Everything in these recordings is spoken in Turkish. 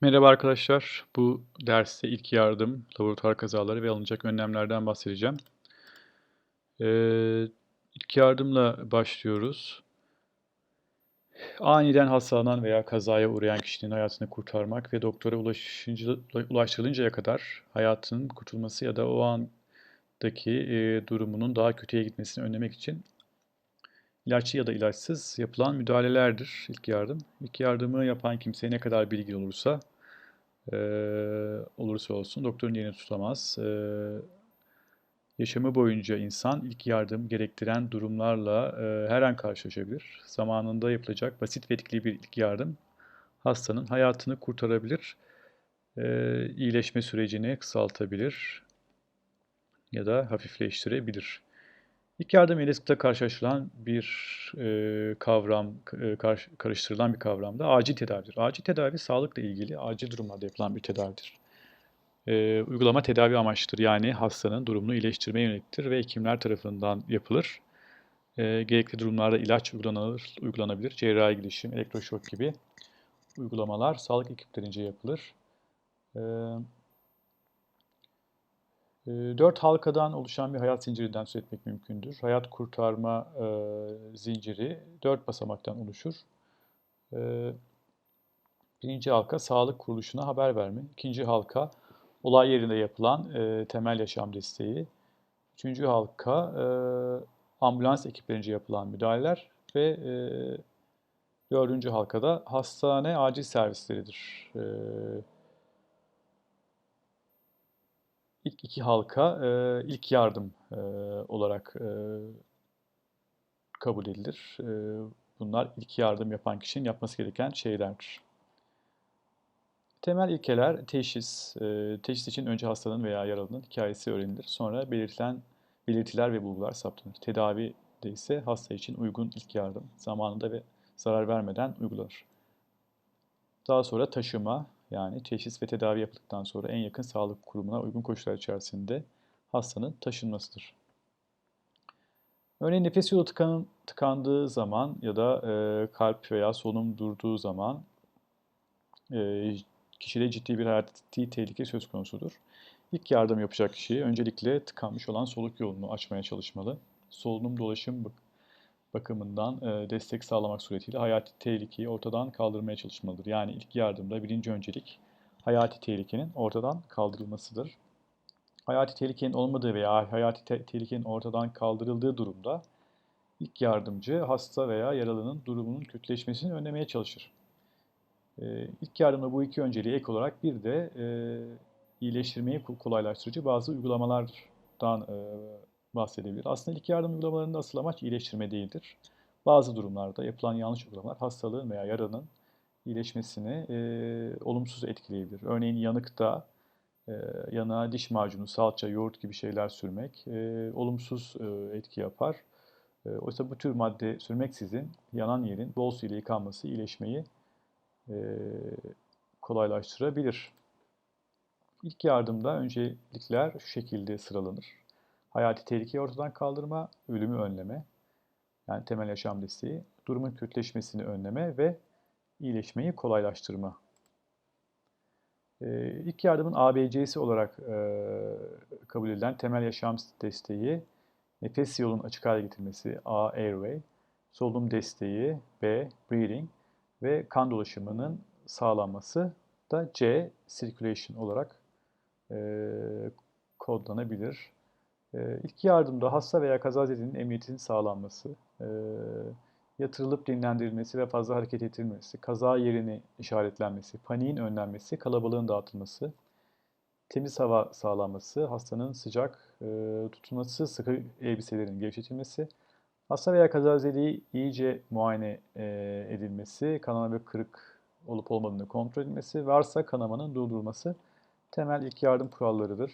Merhaba arkadaşlar. Bu derste ilk yardım, laboratuvar kazaları ve alınacak önlemlerden bahsedeceğim. Ee, ilk yardımla başlıyoruz. Aniden hastalanan veya kazaya uğrayan kişinin hayatını kurtarmak ve doktora ulaştırılıncaya kadar hayatının kurtulması ya da o andaki e, durumunun daha kötüye gitmesini önlemek için ilaçlı ya da ilaçsız yapılan müdahalelerdir ilk yardım. İlk yardımı yapan kimse ne kadar bilgili olursa e, olursa olsun doktorun yerini tutamaz. E, yaşamı boyunca insan ilk yardım gerektiren durumlarla e, her an karşılaşabilir. Zamanında yapılacak basit ve etkili bir ilk yardım hastanın hayatını kurtarabilir, e, iyileşme sürecini kısaltabilir ya da hafifleştirebilir. İlk yardım ile sıklıkla karşılaşılan bir e, kavram, e, kar, karıştırılan bir kavram da acil tedavidir. Acil tedavi sağlıkla ilgili acil durumlarda yapılan bir tedavidir. E, uygulama tedavi amaçlıdır. Yani hastanın durumunu iyileştirmeye yöneliktir ve hekimler tarafından yapılır. E, gerekli durumlarda ilaç uygulanır, uygulanabilir. Cerrahi girişim, elektroşok gibi uygulamalar sağlık ekiplerince yapılır. E, Dört halkadan oluşan bir hayat zincirinden söz etmek mümkündür. Hayat kurtarma e, zinciri dört basamaktan oluşur. E, birinci halka sağlık kuruluşuna haber verme. İkinci halka olay yerinde yapılan e, temel yaşam desteği. Üçüncü halka e, ambulans ekiplerince yapılan müdahaleler ve e, dördüncü halkada hastane acil servisleridir. E, ilk iki halka e, ilk yardım e, olarak e, kabul edilir. E, bunlar ilk yardım yapan kişinin yapması gereken şeylerdir. Temel ilkeler teşhis. E, teşhis için önce hastanın veya yaralının hikayesi öğrenilir. Sonra belirtilen belirtiler ve bulgular saptanır. Tedavi de ise hasta için uygun ilk yardım zamanında ve zarar vermeden uygulanır. Daha sonra taşıma, yani teşhis ve tedavi yapıldıktan sonra en yakın sağlık kurumuna uygun koşullar içerisinde hastanın taşınmasıdır. Örneğin nefes yolu tıkan, tıkandığı zaman ya da e, kalp veya solunum durduğu zaman e, kişide ciddi bir hayati tehlike söz konusudur. İlk yardım yapacak kişi öncelikle tıkanmış olan soluk yolunu açmaya çalışmalı. Solunum dolaşım bakımından e, destek sağlamak suretiyle hayati tehlikeyi ortadan kaldırmaya çalışmalıdır. Yani ilk yardımda birinci öncelik hayati tehlikenin ortadan kaldırılmasıdır. Hayati tehlikenin olmadığı veya hayati te tehlikenin ortadan kaldırıldığı durumda ilk yardımcı hasta veya yaralının durumunun kötüleşmesini önlemeye çalışır. E, ilk yardımda bu iki önceliği ek olarak bir de e, iyileştirmeyi kolaylaştırıcı bazı uygulamalardan e, bahsedebilir. Aslında ilk yardım uygulamalarında asıl amaç iyileştirme değildir. Bazı durumlarda yapılan yanlış uygulamalar hastalığın veya yaranın iyileşmesini e, olumsuz etkileyebilir. Örneğin yanıkta e, yanığa diş macunu, salça, yoğurt gibi şeyler sürmek e, olumsuz e, etki yapar. E, oysa bu tür madde sürmeksizin yanan yerin bol su ile yıkanması iyileşmeyi e, kolaylaştırabilir. İlk yardımda öncelikler şu şekilde sıralanır hayati tehlikeyi ortadan kaldırma, ölümü önleme, yani temel yaşam desteği, durumun kötüleşmesini önleme ve iyileşmeyi kolaylaştırma. Ee, ilk yardımın ABC'si olarak e, kabul edilen temel yaşam desteği, nefes yolunun açık hale getirilmesi A. Airway, solunum desteği B. Breathing ve kan dolaşımının sağlanması da C. Circulation olarak e, kodlanabilir. E, ilk yardımda hasta veya kazazedinin emniyetinin sağlanması, e, yatırılıp dinlendirilmesi ve fazla hareket ettirilmesi, kaza yerini işaretlenmesi, paniğin önlenmesi, kalabalığın dağıtılması, temiz hava sağlanması, hastanın sıcak e, tutulması, sıkı elbiselerin gevşetilmesi, hasta veya kazazeliği iyice muayene edilmesi, kanama ve kırık olup olmadığını kontrol edilmesi, varsa kanamanın durdurulması temel ilk yardım kurallarıdır.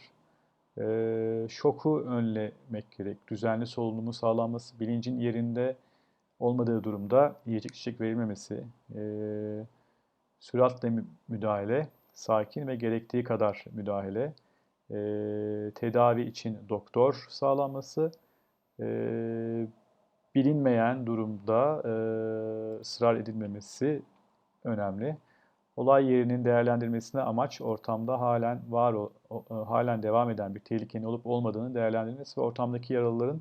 E, şoku önlemek gerek. Düzenli solunumu sağlanması, bilincin yerinde olmadığı durumda yiyecek içecek verilmemesi, e, süratle müdahale, sakin ve gerektiği kadar müdahale, e, tedavi için doktor sağlanması, e, bilinmeyen durumda e, ısrar edilmemesi önemli. Olay yerinin değerlendirmesine amaç ortamda halen var o, o- e, halen devam eden bir tehlikenin olup olmadığını değerlendirmesi ve ortamdaki yaralıların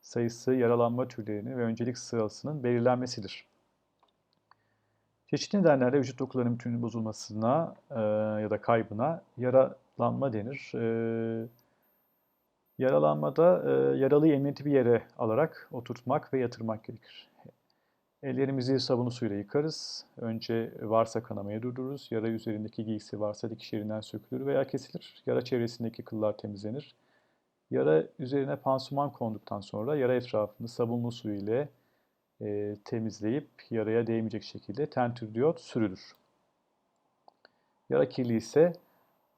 sayısı, yaralanma türlerini ve öncelik sırasının belirlenmesidir. Çeşitli nedenlerle vücut dokularının bütünlüğünün bozulmasına e, ya da kaybına yaralanma denir. E, yaralanmada e, yaralıyı emniyetli bir yere alarak oturtmak ve yatırmak gerekir. Ellerimizi sabunlu suyla yıkarız. Önce varsa kanamayı durdururuz. Yara üzerindeki giysi varsa dikiş yerinden sökülür veya kesilir. Yara çevresindeki kıllar temizlenir. Yara üzerine pansuman konduktan sonra yara etrafını sabunlu su ile e, temizleyip yaraya değmeyecek şekilde tentürdiyot sürülür. Yara kirli ise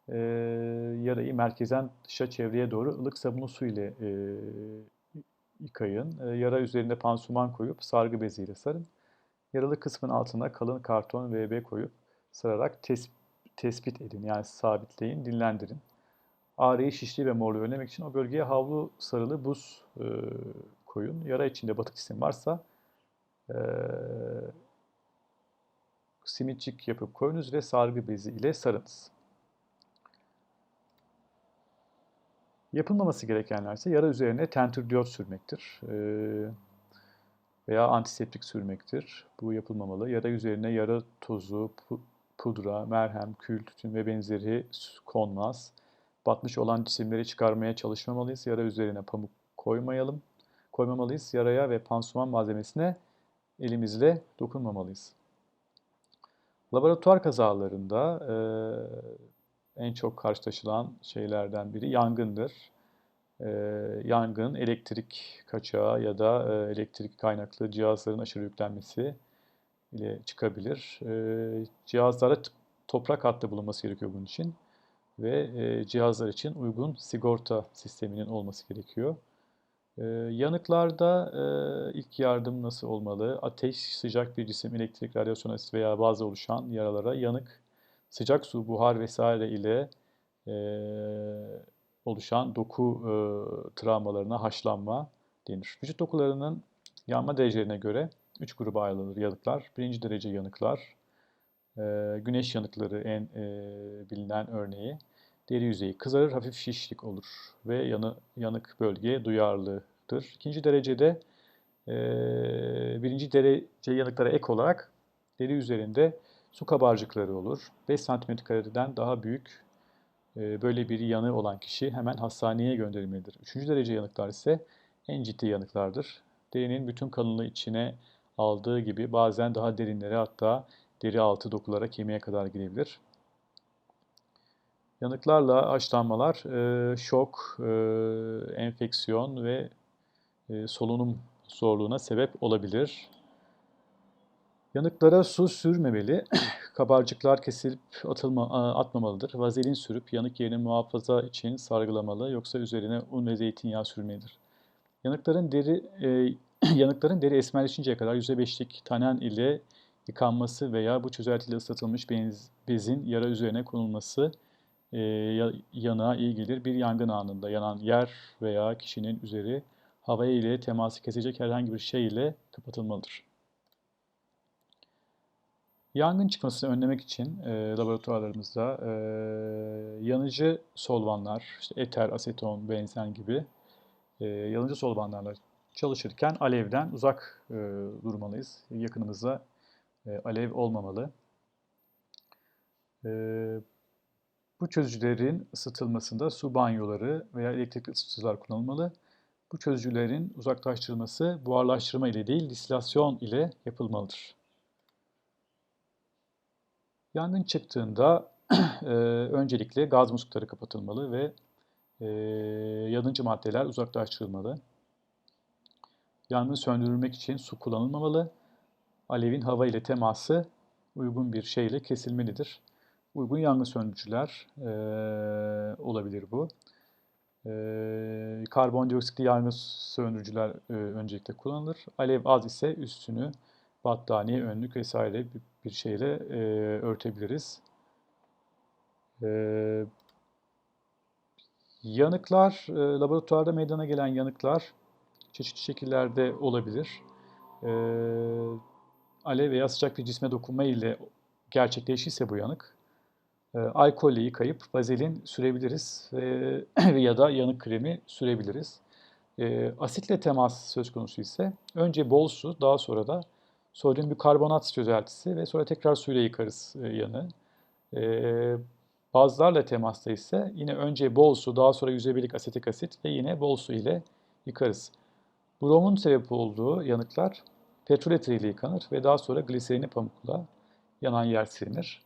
e, yarayı merkezden dışa çevreye doğru ılık sabunlu su ile e, yıkayın. E, yara üzerinde pansuman koyup sargı beziyle sarın. Yaralı kısmın altına kalın karton VB koyup sararak tes- tespit edin. Yani sabitleyin, dinlendirin. Ağrıyı, şişliği ve morluğu önlemek için o bölgeye havlu sarılı buz e, koyun. Yara içinde batık cisim varsa e, simitçik yapıp koyunuz ve sargı bezi ile sarınız. Yapılmaması gerekenler ise yara üzerine tentürdiyot sürmektir. E, veya antiseptik sürmektir. Bu yapılmamalı. Yara üzerine yara tozu, pu- pudra, merhem, kül, tütün ve benzeri konmaz. Batmış olan cisimleri çıkarmaya çalışmamalıyız. Yara üzerine pamuk koymayalım. Koymamalıyız. Yaraya ve pansuman malzemesine elimizle dokunmamalıyız. Laboratuvar kazalarında eee, en çok karşılaşılan şeylerden biri yangındır. Eee, yangın, elektrik kaçağı ya da eee, elektrik kaynaklı cihazların aşırı yüklenmesi ile çıkabilir. Eee, cihazlara t- toprak hattı bulunması gerekiyor bunun için ve eee, cihazlar için uygun sigorta sisteminin olması gerekiyor. Eee, yanıklarda eee, ilk yardım nasıl olmalı? Ateş, sıcak bir cisim, elektrik, radyasyon veya bazı oluşan yaralara yanık, sıcak su, buhar vesaire ile eee, oluşan doku eee, travmalarına haşlanma denir. Vücut dokularının yanma derecelerine göre 3 gruba ayrılır yanıklar. Birinci derece yanıklar, eee, güneş yanıkları en eee, bilinen örneği. Deri yüzeyi kızarır, hafif şişlik olur ve yanı, yanık bölgeye duyarlıdır. İkinci derecede eee, birinci derece yanıklara ek olarak deri üzerinde su kabarcıkları olur. 5 santimetrekareden daha büyük e, böyle bir yanığı olan kişi hemen hastaneye gönderilmelidir. Üçüncü derece yanıklar ise en ciddi yanıklardır. Derinin bütün kalınlığı içine aldığı gibi bazen daha derinlere hatta deri altı dokulara kemiğe kadar gidebilir. Yanıklarla haşlanmalar e, şok, e, enfeksiyon ve solunum zorluğuna sebep olabilir. Yanıklara su sürmemeli, kabarcıklar kesilip atılma, atmamalıdır. Vazelin sürüp yanık yerini muhafaza için sargılamalı yoksa üzerine un ve zeytinyağı sürmelidir. Yanıkların deri e, yanıkların deri esmerleşinceye kadar %5'lik tanen ile yıkanması veya bu çözeltiyle ıslatılmış benz- bezin yara üzerine konulması e, ya- yanığa iyi gelir. Bir yangın anında yanan yer veya kişinin üzeri hava ile teması kesecek herhangi bir şey ile kapatılmalıdır. Yangın çıkmasını önlemek için e, laboratuvarlarımızda e, yanıcı solvanlar, işte eter, aseton, benzen gibi e, yanıcı solvanlarla çalışırken alevden uzak e, durmalıyız. Yakınımızda e, alev olmamalı. E, bu çözücülerin ısıtılmasında su banyoları veya elektrikli ısıtıcılar kullanılmalı. Bu çözücülerin uzaklaştırılması buharlaştırma ile değil distilasyon ile yapılmalıdır. Yangın çıktığında e, öncelikle gaz muslukları kapatılmalı ve e, yanıcı maddeler uzaklaştırılmalı. Yangın söndürülmek için su kullanılmamalı. Alevin hava ile teması uygun bir şeyle kesilmelidir. Uygun yangın söndürücüler e, olabilir bu. E, karbondioksitli yangın söndürücüler e, öncelikle kullanılır. Alev az ise üstünü battaniye, önlük vesaire bir, şeyle e, örtebiliriz. E, yanıklar, e, laboratuvarda meydana gelen yanıklar çeşitli şekillerde olabilir. E, alev veya sıcak bir cisme dokunma ile gerçekleşirse bu yanık, e, alkolle yıkayıp vazelin sürebiliriz e, ya da yanık kremi sürebiliriz. E, asitle temas söz konusu ise önce bol su, daha sonra da sodyum bikarbonat çözeltisi ve sonra tekrar suyla yıkarız e, yanığı. E, bazlarla temasta ise yine önce bol su, daha sonra %1'lik asetik asit ve yine bol su ile yıkarız. Bromun sebep olduğu yanıklar petrol eteriyle yıkanır ve daha sonra gliserini pamukla yanan yer silinir.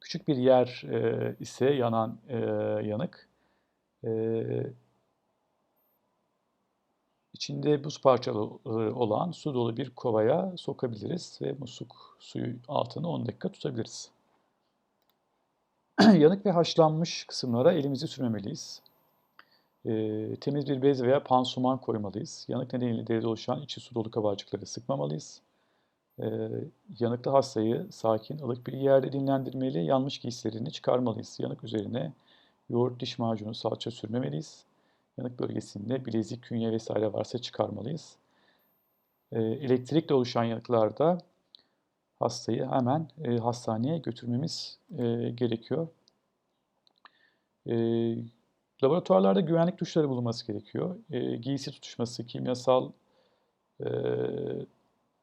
Küçük bir yer e, ise yanan e, yanık e, içinde buz parçaları olan su dolu bir kovaya sokabiliriz ve musluk suyu altını 10 dakika tutabiliriz. Yanık ve haşlanmış kısımlara elimizi sürmemeliyiz. E, temiz bir bez veya pansuman koymalıyız. Yanık nedeniyle deride oluşan içi su dolu kabarcıkları sıkmamalıyız. E, yanıklı hastayı sakin, ılık bir yerde dinlendirmeli, yanmış giysilerini çıkarmalıyız. Yanık üzerine yoğurt, diş macunu, salça sürmemeliyiz. Yanık bölgesinde bilezik, künye vesaire varsa çıkarmalıyız. E, elektrikle oluşan yanıklarda hastayı hemen e, hastaneye götürmemiz e, gerekiyor. E, laboratuvarlarda güvenlik tuşları bulunması gerekiyor. E, giysi tutuşması, kimyasal e,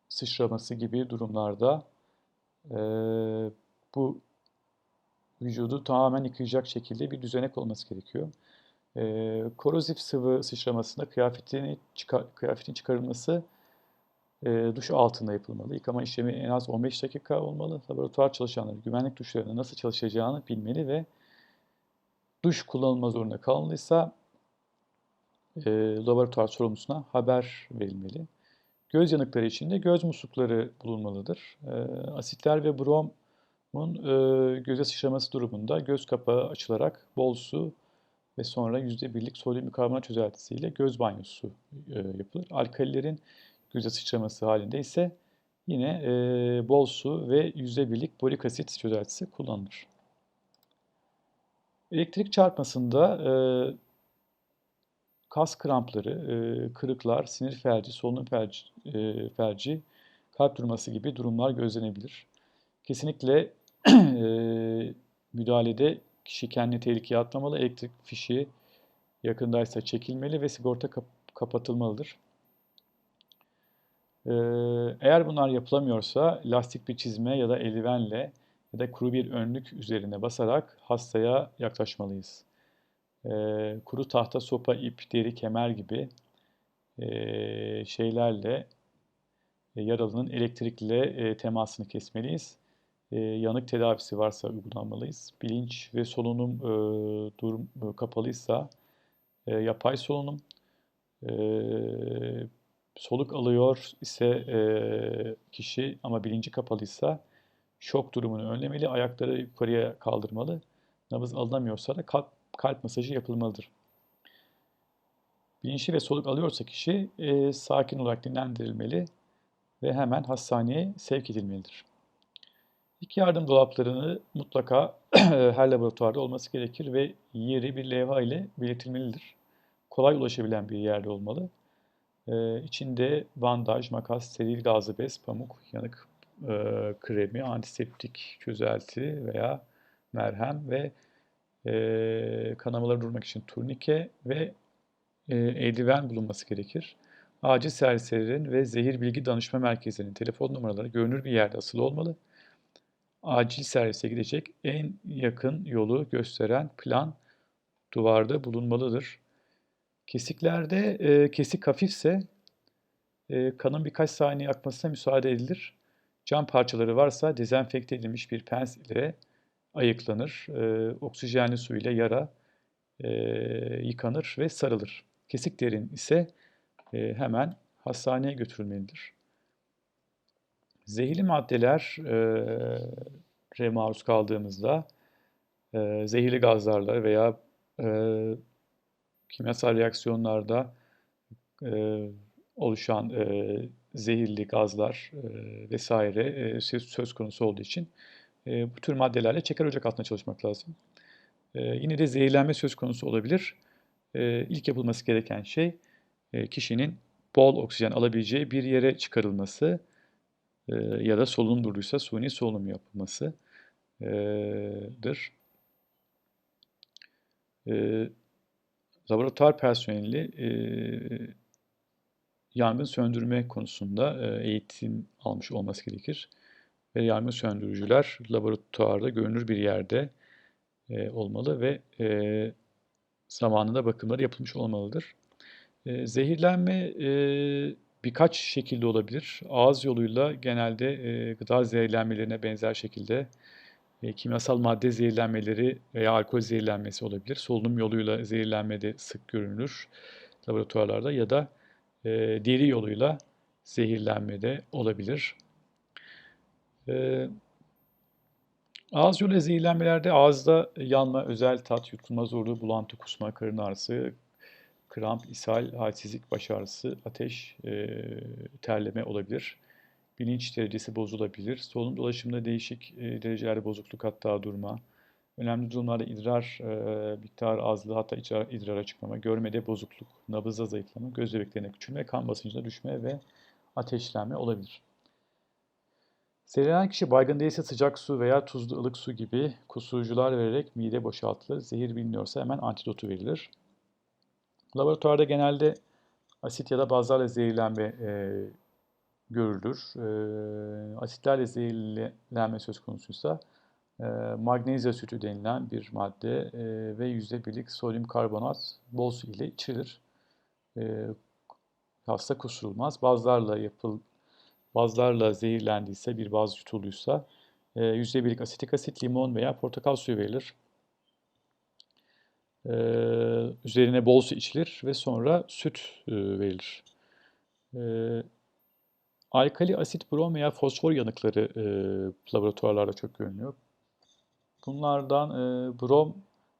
sıçraması gibi durumlarda bu vücudu tamamen yıkayacak şekilde bir düzenek olması gerekiyor. E, korozif sıvı sıçramasında kıyafetini çıkar, kıyafetin çıkarılması e, duş altında yapılmalı. Yıkama işlemi en az 15 dakika olmalı. Laboratuvar çalışanları güvenlik duşlarının nasıl çalışacağını bilmeli ve duş kullanılma zorunda kalındıysa e, laboratuvar sorumlusuna haber verilmeli. Göz yanıkları için de göz muslukları bulunmalıdır. E, asitler ve bromun e, göze sıçraması durumunda göz kapağı açılarak bol su ve sonra %1'lik sodyum bikarbonat çözeltisiyle göz banyosu e, yapılır. Alkalilerin göze sıçraması halinde ise yine e, bol su ve %1'lik borik asit çözeltisi kullanılır. Elektrik çarpmasında e, kas krampları, e, kırıklar, sinir felci, solunum felci, e, felci, kalp durması gibi durumlar gözlenebilir. Kesinlikle e, müdahalede kişi kendini tehlikeye atmamalı, elektrik fişi yakındaysa çekilmeli ve sigorta kap kapatılmalıdır. Ee, eğer bunlar yapılamıyorsa lastik bir çizme ya da eldivenle ya da kuru bir önlük üzerine basarak hastaya yaklaşmalıyız. Ee, kuru tahta, sopa, ip, deri, kemer gibi e, şeylerle yaralının elektrikle e, temasını kesmeliyiz. E, yanık tedavisi varsa uygulanmalıyız. Bilinç ve solunum e, durum e, kapalıysa e, yapay solunum, e, soluk alıyor ise e, kişi ama bilinci kapalıysa şok durumunu önlemeli, ayakları yukarıya kaldırmalı. Nabız alınamıyorsa da kalp, kalp masajı yapılmalıdır. Bilinçli ve soluk alıyorsa kişi e, sakin olarak dinlendirilmeli ve hemen hastaneye sevk edilmelidir. İlk yardım dolaplarını mutlaka her laboratuvarda olması gerekir ve yeri bir levha ile belirtilmelidir. Kolay ulaşabilen bir yerde olmalı. Ee, içinde bandaj, makas, steril gazlı bez, pamuk, yanık e, kremi, antiseptik çözelti veya merhem ve e, kanamaları durmak için turnike ve e, eldiven bulunması gerekir. Acil servislerin ve zehir bilgi danışma merkezlerinin telefon numaraları görünür bir yerde asılı olmalı. Acil servise gidecek en yakın yolu gösteren plan duvarda bulunmalıdır. Kesiklerde e, kesik hafifse e, kanın birkaç saniye akmasına müsaade edilir. Cam parçaları varsa dezenfekte edilmiş bir pens ile ayıklanır. E, oksijenli su ile yara e, yıkanır ve sarılır. Kesik derin ise e, hemen hastaneye götürülmelidir. Zehirli maddeler e, maruz kaldığımızda e, zehirli gazlarla veya e, kimyasal reaksiyonlarda e, oluşan e, zehirli gazlar e, vesaire e, söz konusu olduğu için e, bu tür maddelerle çeker ocak altında çalışmak lazım. E, yine de zehirlenme söz konusu olabilir. E, ilk yapılması gereken şey e, kişinin bol oksijen alabileceği bir yere çıkarılması ya da solunum durduysa suni solunum yapılmasıdır. Laboratuvar personeli yangın söndürme konusunda eğitim almış olması gerekir. Ve yangın söndürücüler laboratuvarda görünür bir yerde olmalı ve zamanında bakımları yapılmış olmalıdır. E, zehirlenme birkaç şekilde olabilir. Ağız yoluyla genelde e, gıda zehirlenmelerine benzer şekilde e, kimyasal madde zehirlenmeleri veya alkol zehirlenmesi olabilir. Solunum yoluyla zehirlenme de sık görünür laboratuvarlarda ya da e, deri yoluyla zehirlenme de olabilir. E, ağız yolu zehirlenmelerde ağızda yanma, özel tat, yutulma zorluğu, bulantı, kusma, karın ağrısı, kramp, ishal, halsizlik, baş ağrısı, ateş, e, terleme olabilir. Bilinç derecesi bozulabilir. Solunum dolaşımında değişik e, derecelerde bozukluk hatta durma. Önemli durumlarda idrar e, miktarı azlığı hatta idrar, idrara çıkmama, görmede bozukluk, nabızda zayıflama, göz bebeklerine küçülme, kan basıncında düşme ve ateşlenme olabilir. Seyrelen kişi baygın değilse sıcak su veya tuzlu ılık su gibi kusurucular vererek mide boşaltılır. Zehir biliniyorsa hemen antidotu verilir. Laboratuvarda genelde asit ya da bazlarla zehirlenme e, görülür. E, asitlerle zehirlenme söz konusuysa e, magnezya sütü denilen bir madde e, ve %1'lik sodyum karbonat bol su ile içilir. E, hasta kusurulmaz. Bazlarla yapıl bazlarla zehirlendiyse, bir baz yutulduysa e, %1'lik asitik asit, limon veya portakal suyu verilir. E, üzerine bol su içilir ve sonra süt e, verilir. E, alkali asit, brom veya fosfor yanıkları e, laboratuvarlarda çok görünüyor. Bunlardan e, brom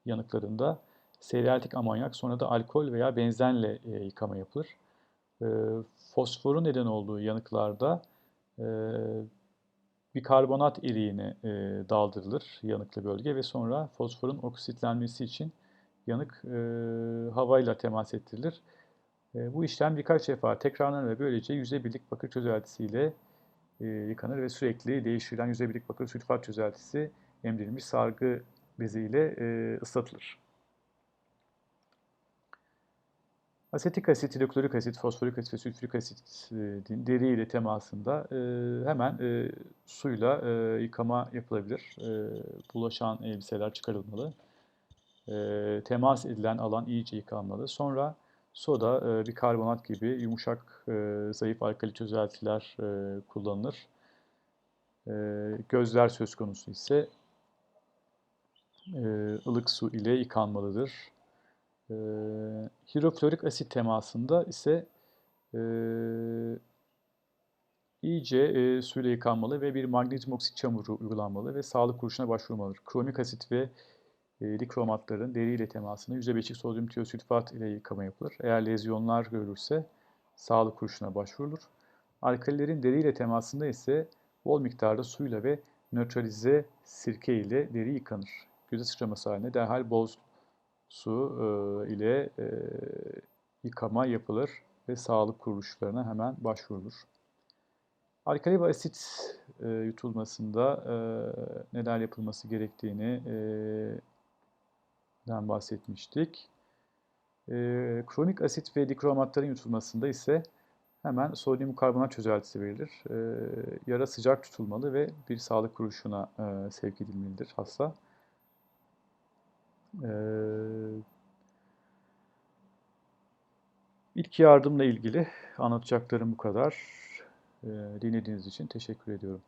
yanıklarında seryaltik amonyak sonra da alkol veya benzenle e, yıkama yapılır. E, fosforun neden olduğu yanıklarda e, bir karbonat eriğine e, daldırılır yanıklı bölge ve sonra fosforun oksitlenmesi için yanık e, havayla temas ettirilir. E, bu işlem birkaç defa tekrarlanır ve böylece yüzde birlik bakır çözeltisiyle e, yıkanır ve sürekli değiştirilen yüzde birlik bakır sülfat çözeltisi emdirilmiş sargı beziyle e, ıslatılır. Asetik asit, hidroklorik asit, fosforik asit ve sülfürik asit e, deri ile temasında e, hemen e, suyla e, yıkama yapılabilir. E, bulaşan elbiseler çıkarılmalı. E, temas edilen alan iyice yıkanmalı. Sonra soda, e, bir karbonat gibi yumuşak, e, zayıf alkali çözeltiler e, kullanılır. E, gözler söz konusu ise e, ılık su ile yıkanmalıdır. E, hidroklorik asit temasında ise e, iyice e, suyla yıkanmalı ve bir magnezyum oksit çamuru uygulanmalı ve sağlık kuruluşuna başvurmalıdır. Kromik asit ve e, dikromatların deriyle temasında %5'lik sodyum tiosülfat ile yıkama yapılır. Eğer lezyonlar görülürse sağlık kuruluşuna başvurulur. Alkalilerin deriyle temasında ise bol miktarda suyla ve nötralize sirke ile deri yıkanır. Göze sıçraması halinde derhal bol su e, ile e, yıkama yapılır ve sağlık kuruluşlarına hemen başvurulur. Alkali ve asit e, yutulmasında e, neler yapılması gerektiğini e, den bahsetmiştik. E, kronik asit ve dikromatların yutulmasında ise hemen sodyum karbonat çözeltisi verilir. E, yara sıcak tutulmalı ve bir sağlık kuruluşuna e, sevk edilmelidir hasta. E, ilk yardımla ilgili anlatacaklarım bu kadar. E, dinlediğiniz için teşekkür ediyorum.